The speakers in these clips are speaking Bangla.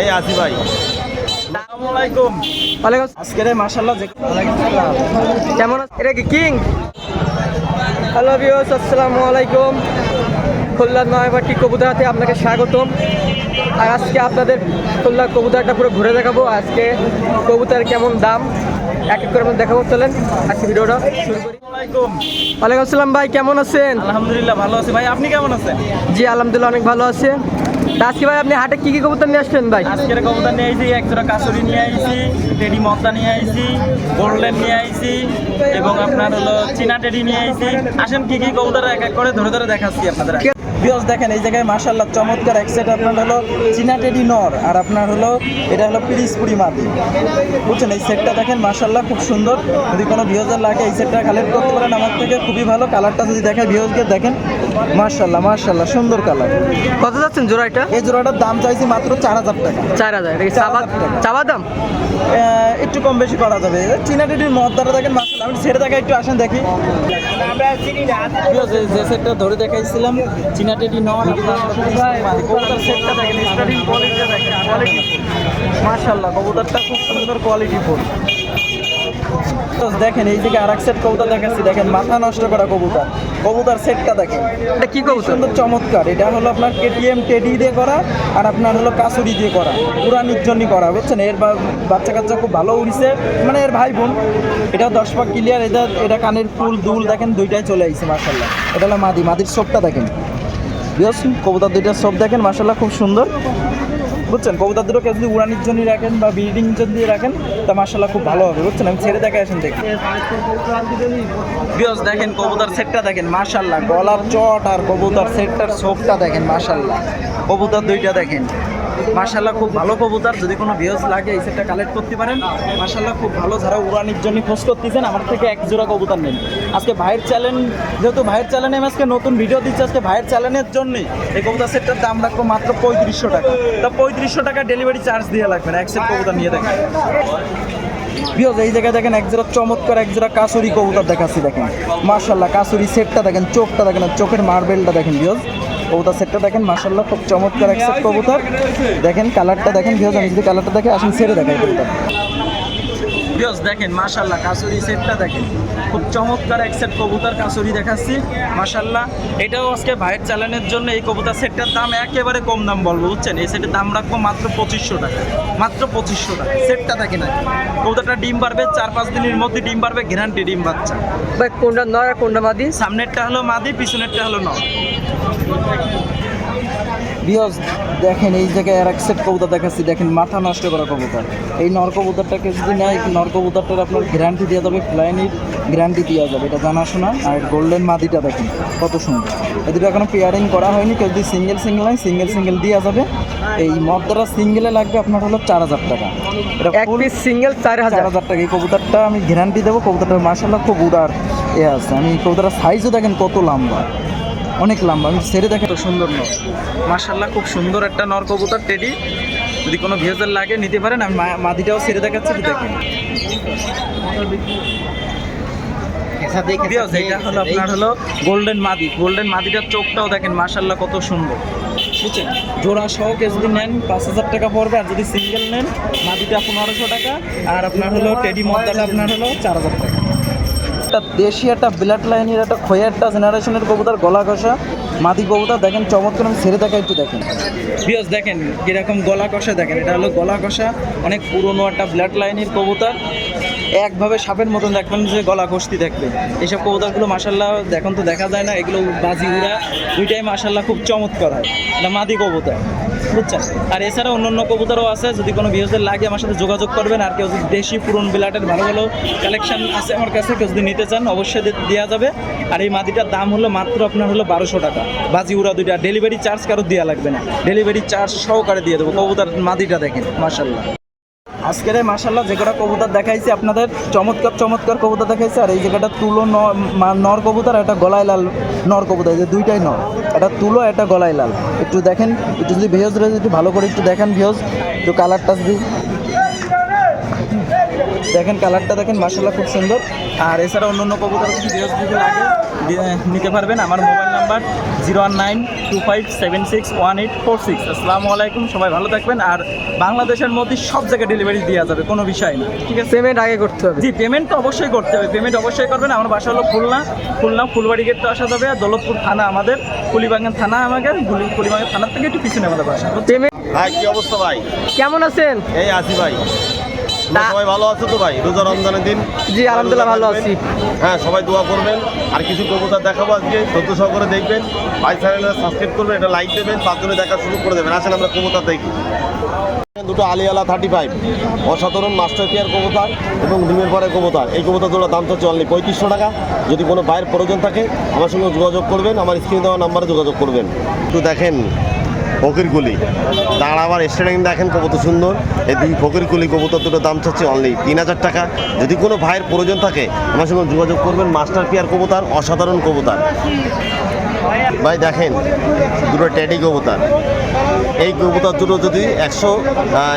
এই আসি ভাই। আসসালামু আলাইকুম। ওয়ালাইকুম আজকে রে মাশাআল্লাহ কেমন এটা কি কিং? হ্যালো ভিউয়ার্স আসসালামু আলাইকুম। খুলনা নয়বাটি কবুতরাতে আপনাকে স্বাগতম। আর আজকে আপনাদের খুলনা কবুতরটা পুরো ঘুরে দেখাবো। আজকে কবুতর কেমন দাম? এক এক করে দেখাবো। চলেন আজকে ভিডিওটা শুরু করি। আলাইকুম। ওয়ালাইকুম আসসালাম ভাই কেমন আছেন? আলহামদুলিল্লাহ ভালো আছি। ভাই আপনি কেমন আছেন? জি আলহামদুলিল্লাহ অনেক ভালো আছে। আজকে ভাই, আপনি হাটে কি কি কবুতর নিয়ে আসছেন ভাই? আজকের কবুতর নিয়ে আইছি এক জোড়া কাসুরি নিয়ে আইছি, টেডি মদ্দা নিয়ে আইছি গোল্ডেন নিয়ে আইছি, এবং আপনার হলো চীনা টেডি নিয়ে আইছি। আসেন, কি কি কবুতর এক এক করে ধরে ধরে দেখাচ্ছি আপনাদের বিয়স দেখেন এই জায়গায় মাশাল্লাহ চমৎকার এক সেট আপনার হলো চীনা টেডি নর আর আপনার হলো এটা হলো পিরিসপুরি মাদি। বুঝছেন এই সেটটা দেখেন মাশাল্লাহ খুব সুন্দর। যদি কোনো ভিউজার লাগে এই সেটটা কালেক্ট করতে পারেন আমার থেকে খুবই ভালো। কালারটা যদি দেখেন ভিউজকে দেখেন মাশাল্লাহ মাশাল্লাহ সুন্দর কালার কত যাচ্ছেন জোড়া এটা? এই জোড়াটার দাম চাইছি মাত্র চার হাজার টাকা। চার হাজার চাবা দাম? একটু কম বেশি করা যাবে। চীনা টেডির মদ দ্বারা দেখেন মাসাল আমি ছেড়ে দেখা একটু আসেন দেখি। যে সেটটা ধরে দেখাইছিলাম চীনা টেডি নন কবুতর সেটটা দেখেন স্টার্টিং কোয়ালিটিটা দেখেন কোয়ালিটি মাশাল্লাহ কবুতরটা খুব সুন্দর কোয়ালিটি ফুল। দেখেন এই দিকে আর এক সেট কবুতর দেখাচ্ছি দেখেন মাথা নষ্ট করা কবুতর। কবুতর সেটটা দেখেন। এটা কি কবুতর? সুন্দর চমৎকার। এটা হলো আপনার কেটিএম টেডি দিয়ে করা আর আপনার হলো কাসুরি দিয়ে করা। পুরা নির্জনই করা বুঝছেন? এর বাচ্চা কাচ্চা খুব ভালো উড়িছে। মানে এর ভাই বোন এটা দশ পাক ক্লিয়ার এটা এটা কানের ফুল দুল দেখেন দুইটাই চলে আইছে মার্শাল্লাহ এটা হলো মাদি মাদির সোপটা দেখেন। বিয়স কবুতর দুইটার সোপ দেখেন মার্শাল্লাহ খুব সুন্দর। বুঝছেন? কবুতর দুটো কেউ যদি উড়ানির জন্য রাখেন বা ব্রিডিং জন্য রাখেন, তা মার্শাল্লাহ খুব ভালো হবে, বুঝছেন? আমি ছেড়ে দেখে আসেন দেখি। বিয়স দেখেন, কবুতর সেটটা দেখেন মাশাল্লাহ গলার চট আর কবুতর সেটটার সোপটা দেখেন মাশাল্লাহ কবুতর দুইটা দেখেন। মাশাল্লাহ খুব ভালো কবুতর। যদি কোনো ভিউজ লাগে, এই সেটটা কালেক্ট করতে পারেন। মাশাল্লাহ খুব ভালো যারা উড়ানির জন্য খোঁজ করতেছেন, আমার থেকে এক জোড়া কবুতর নেন। আজকে ভাইয়ের চ্যানেল যেহেতু ভাইয়ের চ্যানেলে আমি আজকে নতুন ভিডিও দিচ্ছি, আজকে ভাইয়ের চ্যানেলের জন্যই এই কবুতর সেটটার দাম রাখব মাত্র পঁয়ত্রিশশো টাকা। তা পঁয়ত্রিশশো টাকা ডেলিভারি চার্জ দিয়ে লাগবে না, এক সেট কবুতর নিয়ে দেখেন। বিয়জ এই জায়গায় দেখেন এক জোড়া চমৎকার, এক জোড়া কাসুরি কবুতর দেখাচ্ছি দেখেন। মার্শাল্লাহ কাসুরি সেটটা দেখেন, চোখটা দেখেন চোখের মার্বেলটা দেখেন বিয়জ কবুতর সেটটা দেখেন মাসাল্লাহ খুব চমৎকার এক সেট কবুতর। দেখেন কালারটা দেখেন বিয়জ আমি যদি কালারটা দেখে আসেন, ছেড়ে দেখেন কবুতর। বিয়জ দেখেন মাশাল্লাহ কাসুরি সেটটা দেখেন। খুব চমৎকার এক সেট কবুতর কাসুরি দেখাচ্ছি মাশাল্লাহ এটাও আজকে ভাইয়ের চ্যানেলের জন্য এই কবুতর সেটটার দাম একেবারে কম দাম বলব বুঝছেন? এই সেটের দাম রাখব মাত্র পঁচিশশো টাকা মাত্র পঁচিশশো টাকা। সেটটা দেখেন আর কি। কবুতরটা ডিম পারবে চার পাঁচ দিনের মধ্যে ডিম পারবে গ্যারান্টি ডিম বাচ্চা। ভাই কোনটা নয় আর কোনটা মাদি? সামনেরটা হলো মাদি পিছনেরটা হলো নর বিয়স দেখেন এই জায়গায় আর এক সেট কবুতর দেখাচ্ছি। দেখেন মাথা নষ্ট করা কবুতর। এই নর কবুতরটাকে যদি নেয় নর কবুতরটার আপনার গ্যারান্টি দেওয়া যাবে ফ্লাইনির গ্যারান্টি দেওয়া যাবে। এটা জানাশোনা আর গোল্ডেন মাদিটা দেখেন কত সুন্দর। এদের এখনও পেয়ারিং করা হয়নি কেউ যদি সিঙ্গেল সিঙ্গেল হয় সিঙ্গেল সিঙ্গেল দেওয়া যাবে। এই মদরা সিঙ্গেলে লাগবে আপনার হলো চার হাজার টাকা। এটা সিঙ্গেল চার হাজার। হাজার টাকা। এই কবুতরটা আমি গ্যারান্টি দেবো কবুতরটা মার্শাল্লাহ খুব উড়ার এ আছে। আমি কবুতরের সাইজও দেখেন কত লম্বা। অনেক লম্বা আমি ছেড়ে দেখে তো সুন্দর নর মার্শাল্লাহ খুব সুন্দর একটা নর কবুতর টেডি। যদি কোনো ভিউজার লাগে নিতে পারেন। আমি মা- মাদিটাও ছেড়ে দেখাচ্ছি একটু দেখেন। এটা হলো আপনার হলো গোল্ডেন মাদি। গোল্ডেন মাদিটার চোখটাও দেখেন মার্শাল্লাহ কত সুন্দর। বুঝছেন? জোড়া যদি নেন পাঁচ হাজার টাকা পড়বে। আর যদি সিঙ্গেল নেন মাদিটা পনেরোশো টাকা। আর আপনার হলো টেডি মদ্দাটা আপনার হলো চার হাজার টাকা। একটা দেশি একটা ব্লাড লাইনের একটা খোয়ারটা জেনারেশনের কবুতর, গলা কষা মাদি কবুতর দেখেন, চমৎকার ছেড়ে দেখা একটু দেখেন। বিয়স দেখেন কীরকম গলা কষা দেখেন, এটা হলো গলা কষা অনেক পুরনো একটা ব্লাড লাইনের কবুতর। একভাবে সাপের মতন দেখবেন যে গলা কষতি দেখবে। এইসব কবুতরগুলো মাসাল্লাহ দেখুন তো দেখা যায় না, এগুলো বাজি উড়া, দুইটাই মাসাল্লাহ খুব চমৎকার। হয় এটা মাদি কবুতর, বুঝছেন? আর এছাড়া অন্য অন্য কবুতরও আছে, যদি কোনো ভিউজের লাগে আমার সাথে যোগাযোগ করবেন, আর কেউ যদি দেশি পুরন বিলাটের ভালো ভালো কালেকশন আছে আমার কাছে, কেউ যদি নিতে চান, অবশ্যই দেওয়া যাবে। আর এই মাদিটার দাম হলো মাত্র আপনার হলো বারোশো টাকা। বাজি উড়া দুইটা ডেলিভারি চার্জ কারও দেওয়া লাগবে না। ডেলিভারি চার্জ সহকারে দিয়ে দেবো, কবুতর মাদিটা দেখেন মাসাল্লাহ আজকের এই মাসাল্লাহ যে কটা কবুতর দেখাইছি, আপনাদের চমৎকার চমৎকার কবুতর দেখাইছি। আর এই জায়গাটা তুলো নর কবুতর একটা গলায় লাল নর কবুতর যে দুইটাই নর। এটা তুলো এটা গলায় লাল। একটু দেখেন, একটু যদি ভিউজ রয়েছে একটু ভালো করে একটু দেখেন ভিউজ একটু কালারটা যদি দেখেন কালারটা দেখেন মাসাল্লাহ খুব সুন্দর। আর এছাড়া অন্য অন্য কবুতর যদি ভিউজ যদি লাগে। নিতে পারবেন। আমার mobile number zero one nine two five seven six one eight four six. আসসালামু আলাইকুম সবাই ভালো থাকবেন। আর বাংলাদেশের মধ্যে সব জায়গায় ডেলিভারি দেওয়া যাবে কোনো বিষয় না ঠিক আছে? পেমেন্ট আগে করতে হবে। জি পেমেন্ট তো অবশ্যই করতে হবে। পেমেন্ট অবশ্যই করবেন। আমার বাসা হলো খুলনা। খুলনা ফুলবাড়ি গেট তো আসা যাবে। আর দৌলতপুর থানা আমাদের। কুলিবাগান থানা আমাদের। কুলি- কুলিবাগান থানার থেকে একটু পিছনে আমাদের বাসা। পেমেন্ট ভাই কি অবস্থা ভাই? কেমন আছেন? এই আছি ভাই। সবাই ভালো আছো তো ভাই? রোজা রমজানের দিন জি, আলহামদুলিল্লাহ ভালো আছি। হ্যাঁ সবাই দোয়া করবেন। আর কিছু কবুতর দেখাবো আজকে সত্য সহকারে দেখবেন। ভাই চ্যানেলে সাবস্ক্রাইব করবেন এটা লাইক দেবেন পাঁচজনে দেখা শুরু করে দেবেন। আসেন আমরা কবুতর দেখি। দুটো আলিয়ালা থার্টি ফাইভ অসাধারণ মাস্টার পেয়ার কবুতর এবং ডিমের পরে কবুতর। এই কবুতর জোড়া দাম তো চলনি পঁয়ত্রিশশো টাকা। যদি কোনো ভাইয়ের প্রয়োজন থাকে আমার সঙ্গে যোগাযোগ করবেন আমার স্ক্রিনে দেওয়া নাম্বারে যোগাযোগ করবেন। একটু দেখেন। ফকিরগুলি দাঁড়াবার স্ট্যান্ডিং দেখেন কত সুন্দর। এই দুই ফকিরগুলি কবুতর দুটো দাম চাচ্ছে অনলি তিন হাজার টাকা। যদি কোনো ভাইয়ের প্রয়োজন থাকে, আমার সঙ্গে যোগাযোগ করবেন, মাস্টার পিয়ার কবুতর, অসাধারণ কবুতর। ভাই, দেখেন, দুটো টেডি কবুতর। এই কবুতর দুটো যদি একশো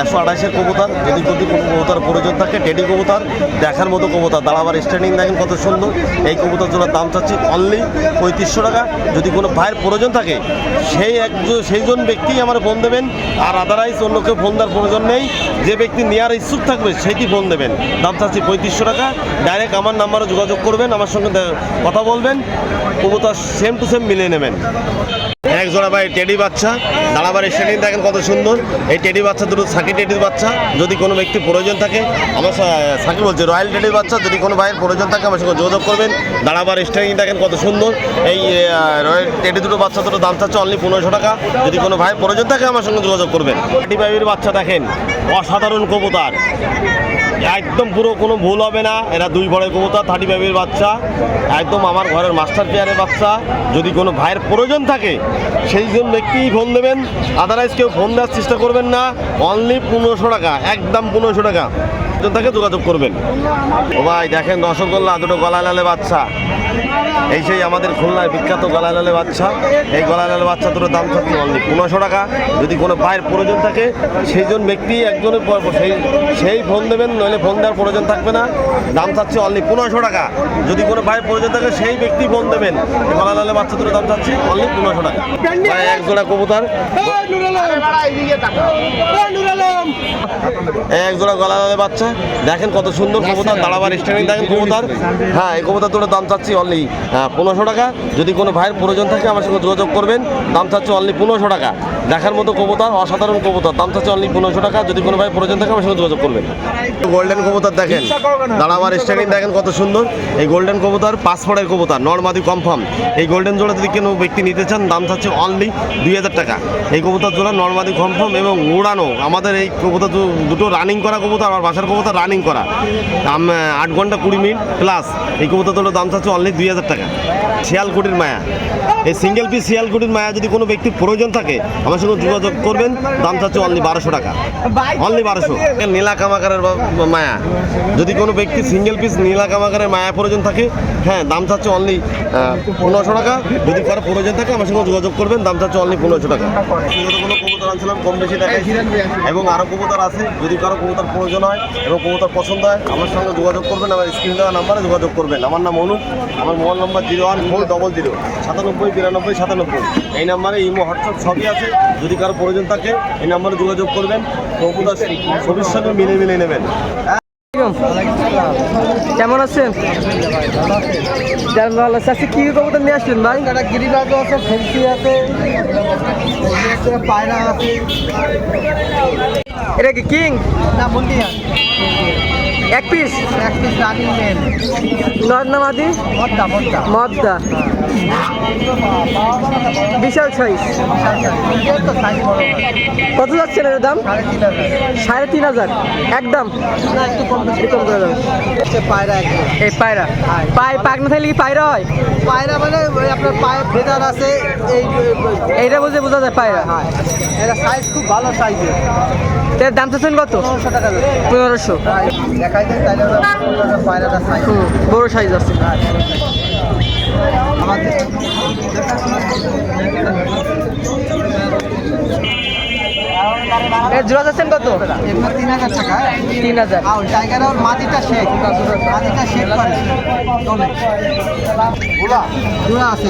একশো আঠাশের কবুতার, যদি যদি কোনো কবুতর প্রয়োজন থাকে, টেডি কবুতার, দেখার মতো কবুতর। দাঁড়াবার স্ট্যান্ডিং দেখেন কত সুন্দর। এই কবুতর জোড়ার দাম চাচ্ছি অনলি পঁয়ত্রিশশো টাকা। যদি কোনো ভাইয়ের প্রয়োজন থাকে, সেই একজন, সেইজন ব্যক্তি আমার ফোন দেবেন। আর আদারওয়াইজ অন্য কেউ ফোন দেওয়ার প্রয়োজন নেই। যে ব্যক্তি নেওয়ার ইচ্ছুক থাকবে, সেইটি ফোন দেবেন। দাম চাচ্ছি পঁয়ত্রিশশো টাকা। ডাইরেক্ট আমার নাম্বারে যোগাযোগ করবেন, আমার সঙ্গে কথা বলবেন। কবুতর সেম টু সেম মিলিয়ে নেবেন। জোড়া ভাই টেডি বাচ্চা। দাঁড়াবার স্টেডিং দেখেন কত সুন্দর। এই টেডি বাচ্চা দুটো সাকি টেডির বাচ্চা। যদি কোনো ব্যক্তি প্রয়োজন থাকে, আমার সাকি বলছে, রয়্যাল টেডির বাচ্চা, যদি কোনো ভাইয়ের প্রয়োজন থাকে, আমার সঙ্গে যোগাযোগ করবেন। দাঁড়াবার স্টেডিং দেখেন কত সুন্দর। এই রয়্যাল টেডি দুটো বাচ্চা, দুটো দাম চাচ্ছে অনলি পনেরোশো টাকা। যদি কোনো ভাইয়ের প্রয়োজন থাকে, আমার সঙ্গে যোগাযোগ করবেন। টেডি বাইবির বাচ্চা দেখেন, অসাধারণ কবুতার। একদম পুরো কোনো ভুল হবে না। এরা দুই বড় কবুতর, থার্টি ফাইভের বাচ্চা। একদম আমার ঘরের মাস্টার পেয়ারের বাচ্চা। যদি কোনো ভাইয়ের প্রয়োজন থাকে সেই জন্য কী ফোন দেবেন। আদারওয়াইজ কেউ ফোন দেওয়ার চেষ্টা করবেন না। অনলি পনেরোশো টাকা, একদম পনেরোশো টাকা। তাকে যোগাযোগ করবেন। ও ভাই দেখেন রসগোল্লা দুটো গলা লালে বাচ্চা। এই সেই আমাদের খুলনায় বিখ্যাত গলা লালে বাচ্চা। এই গলা লালে বাচ্চা দুটো দাম থাকছে অনলি পনেরোশো টাকা। যদি কোনো ভাইয়ের প্রয়োজন থাকে সেই জন ব্যক্তি একজনের পর সেই সেই ফোন দেবেন নইলে ফোন দেওয়ার প্রয়োজন থাকবে না। দাম চাচ্ছে অনলি পনেরোশো টাকা। যদি কোনো ভাইয়ের প্রয়োজন থাকে সেই ব্যক্তি ফোন দেবেন। এই গলা লালে বাচ্চা দুটো দাম চাচ্ছে অনলি পনেরোশো টাকা। ভাই এক জোড়া কবুতর। এক জোড়া গলা লালে বাচ্চা। দেখেন কত সুন্দর কবুতর দাঁড়াবার স্ট্যান্ডিং দেখেন কবুতর। হ্যাঁ এই কবুতর দুটো দাম চাচ্ছি অনলি পনেরোশো টাকা। যদি কোনো ভাইয়ের প্রয়োজন থাকে আমার সঙ্গে যোগাযোগ করবেন দাম চাচ্ছে অনলি পনেরোশো টাকা। দেখার মতো কবুতর অসাধারণ কবুতর দাম চাচ্ছে অনলি পনেরোশো টাকা। যদি কোনো ভাই প্রয়োজন থাকে আমার সঙ্গে যোগাযোগ করবেন। গোল্ডেন কবুতর দেখেন। দাঁড়াবার স্ট্যান্ডিং দেখেন কত সুন্দর। এই গোল্ডেন কবুতর পাসপোর্টের কবুতর নর্মাদি কনফার্ম এই গোল্ডেন জোড়া যদি কোনো ব্যক্তি নিতে চান দাম চাচ্ছে অনলি দুই হাজার টাকা। এই কবুতর জোড়া নর্মাদি কনফার্ম এবং উড়ানো। আমাদের এই কবুতর দুটো রানিং করা কবুতর আর বাসার কবুতর রানিং করা। দাম আট ঘণ্টা কুড়ি মিনিট প্লাস এই কবুতর দুটোর দাম চাচ্ছে অনলি দুই হাজার টাকা। শিয়ালকুটির মায়া। এই সিঙ্গেল পিস শিয়ালকুটির মায়া যদি কোনো ব্যক্তির প্রয়োজন থাকে, আমার সঙ্গে যোগাযোগ করবেন। দাম চাচ্ছে অনলি বারোশো টাকা। অনলি বারোশো। নীলা কামাকারের মায়া। যদি কোনো ব্যক্তি সিঙ্গেল পিস নীলা কামাকারের মায়া প্রয়োজন থাকে হ্যাঁ দাম চাচ্ছে অনলি পনেরোশো টাকা। যদি কারও প্রয়োজন থাকে, আমার সঙ্গে যোগাযোগ করবেন। দাম চাচ্ছে অনলি পনেরোশো টাকা। কোনো কবুতর আনছিলাম, কম বেশি দেখাইছি এবং আরও কবুতর আছে। যদি কারও কবুতর প্রয়োজন হয় এবং কবুতর পছন্দ হয়, আমার সঙ্গে যোগাযোগ করবেন। আমার স্ক্রিন দেওয়া নাম্বারে যোগাযোগ করবেন। আমার নাম অনুপ। আমার mobile number zero one four double zero. সাতানব্বই বিরানব্বই সাতানব্বই। এই নাম্বারে ইমো হোয়াটসঅ্যাপ সবই আছে। যদি কারও প্রয়োজন থাকে এই নাম্বারে যোগাযোগ করবেন। কবুতর ছবির সঙ্গে মিলে মিলে নেবেন। কেমন আছেন? জান ভালো আছে। আজকে কি কবুতর নিয়ে আসলেন ভাই? একটা গিরিবাজ আছে ফেন্সি আছে আছে, পায়রা আছে। এটা কি কিং? না মুন্ডিয়া এক পিস এক পিস রানিং মেল নর্নামাদি মদ্দা মদ্দা। মদ্দা। বিশাল সাইজ। কত যাচ্ছে এর দাম? সাড়ে তিন হাজার। একদম। কম করে পায়রা এই পায়রা। পায় পাকনা থাকলে কি পায়রা হয়? পায়রা মানে ওই আপনার পায়ে ফেদার আছে এই এইটা বুঝে বোঝা যায় পায়রা। হ্যাঁ এটা সাইজ খুব ভালো সাইজের এর দাম চাচ্ছেন কত? পনেরোশো। বড় সাইজ আছে। জোড়া যাচ্ছেন কত? তিন হাজার। টাকা তিন হাজার টাইগার ওর মাটিটা শেখ মাটিটা শেখ করে জোড়া আছে।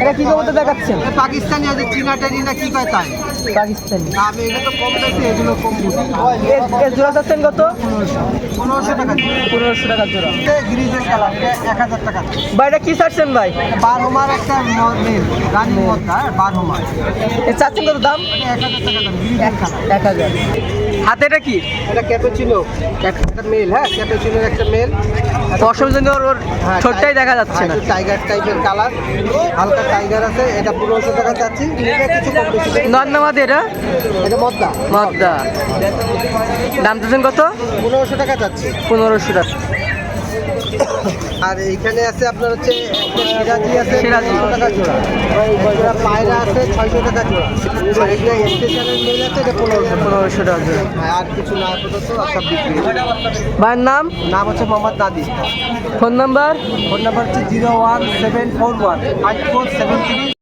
এটা কি কবুতর দেখাচ্ছেন? পাকিস্তানি যে চীনা টেনি না কি কয় তাই? পাকিস্তানি। আমি এটা তো কম এগুলো কম এর জোড়া যাচ্ছেন কত? পনেরোশো টাকা। পনেরোশো টাকার জোড়া। গ্রিজের কালার এক হাজার টাকা। ভাই এটা কি ছাড়ছেন ভাই? বার হোমার একটা মেল রানী মদ্দা বার এর চাচ্ছেন কত দাম? এক হাজার টাকা দাম গ্রিজের কালার। এক হাজার। হাতে এটা কি? এটা ক্যাপেচিনো একটা মেল হ্যাঁ ক্যাপেচিনোর একটা মেল অসুবিধা ওর হ্যাঁ, ঠোঁটটাই দেখা যাচ্ছে না। টাইগার টাইপের কালার হালকা টাইগার আছে এটা পনেরোশো টাকা চাচ্ছি। বেশি নর্নামাদি এটা? এটা মদ্দা। মদ্দা। দাম চাচ্ছেন কত? পনেরোশো টাকা চাচ্ছি। পনেরোশো টাকা। আর এইখানে আছে আপনার হচ্ছে সিরাজি আছে ছশো টাকা জোড়া। পায়রা আছে ছয়শো টাকা জোড়া। এটা স্টেশনের মেল আছে এটা পনেরোশো। পনেরোশো টাকা জোড়া। আর কিছু না আপাতত সব বিক্রি ভাইয়ের নাম? নাম হচ্ছে Mohammad Nadi phone number? Phone number হচ্ছে zero one seven four one five four seven three.